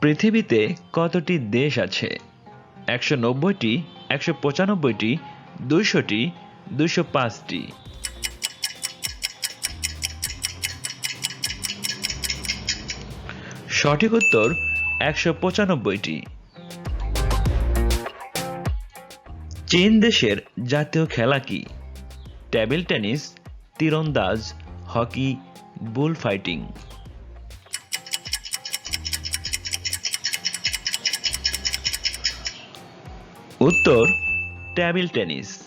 পৃথিবীতে কতটি দেশ আছে? একশো নব্বইটি, একশো পঁচানব্বইটি, দুইশোটি, দুইশো পাঁচটি। সঠিক উত্তর একশো পঁচানব্বইটি। চীন দেশের জাতীয় খেলা কি? টেবিল টেনিস, তীরন্দাজ, হকি বুল ফাইটিং উত্তর টেবিল টেনিস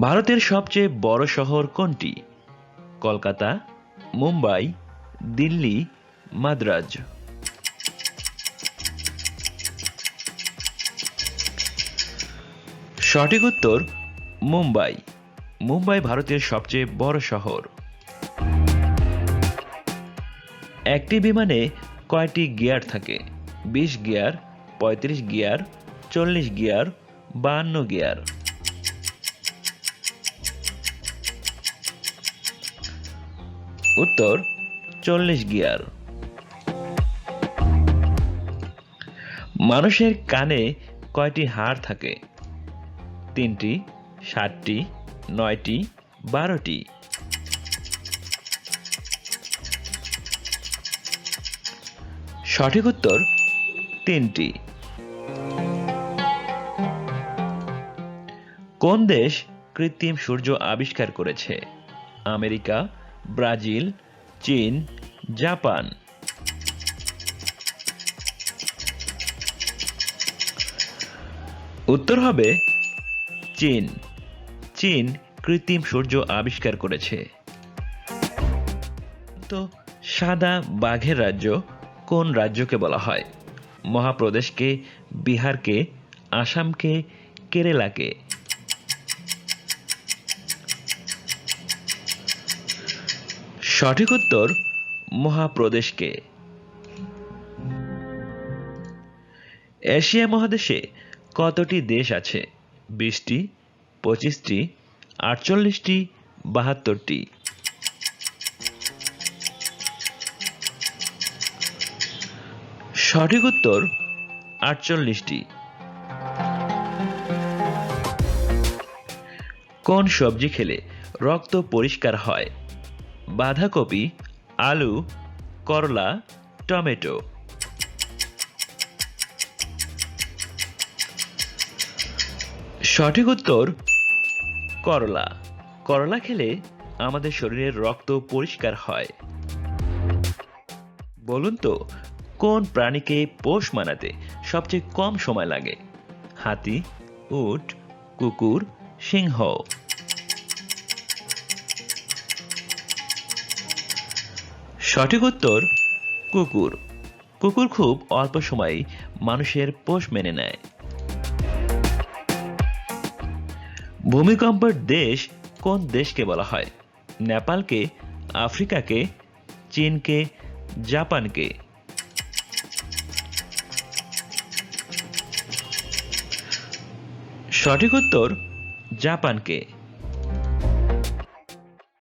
ভারতের সবচেয়ে বড় শহর কোনটি? কলকাতা, মুম্বাই, দিল্লি, মাদ্রাজ। সঠিক উত্তর, মুম্বাই। মুম্বাই ভারতের সবচেয়ে বড় শহর। একটি বিমানে কয়টি গিয়ার থাকে? বিশ গিয়ার, পঁয়ত্রিশ গিয়ার, চল্লিশ গিয়ার, বাহান্ন গিয়ার। উত্তর, চল্লিশ গিয়ার। মানুষের কানে কয়টি হাড় থাকে? তিনটি, সাতটি, নয়টি, বারোটি। সঠিক উত্তর তিনটি। কোন দেশ কৃত্রিম সূর্য আবিষ্কার করেছে? আমেরিকা, ব্রাজিল, চীন, জাপান। উত্তর হবে চীন। চীন কৃত্রিম সূর্য আবিষ্কার করেছে। তো সাদা বাঘের রাজ্য কোন রাজ্যকে বলা হয়? মহাপ্রদেশকে, বিহারকে, আসামকে, কেরালাকে। সঠিক উত্তর, মহাপ্রদেশকে। এশিয়া মহাদেশে কতটি দেশ আছে? বিশটি, পঁচিশটি, আটচল্লিশটি, বাহাত্তরটি। সঠিক উত্তর আটচল্লিশটি। কোন সবজি খেলে রক্ত পরিষ্কার হয়? বাঁধাকপি, আলু, করলা, টমেটো। সঠিক উত্তর করলা। করলা খেলে আমাদের শরীরের রক্ত পরিষ্কার হয়। বলুন তো কোন প্রাণীকে পোষ মানাতে সবচেয়ে কম সময় লাগে? হাতি, উট, কুকুর, সিংহ। সঠিক উত্তর, কুকুর। কুকুর খুব অল্প সময়েই মানুষের পোষ মেনে নেয়। ভূমিকম্পের দেশ কোন দেশকে বলা হয়? নেপালকে, আফ্রিকাকে, চীনকে, জাপানকে। সঠিক উত্তর জাপানকে।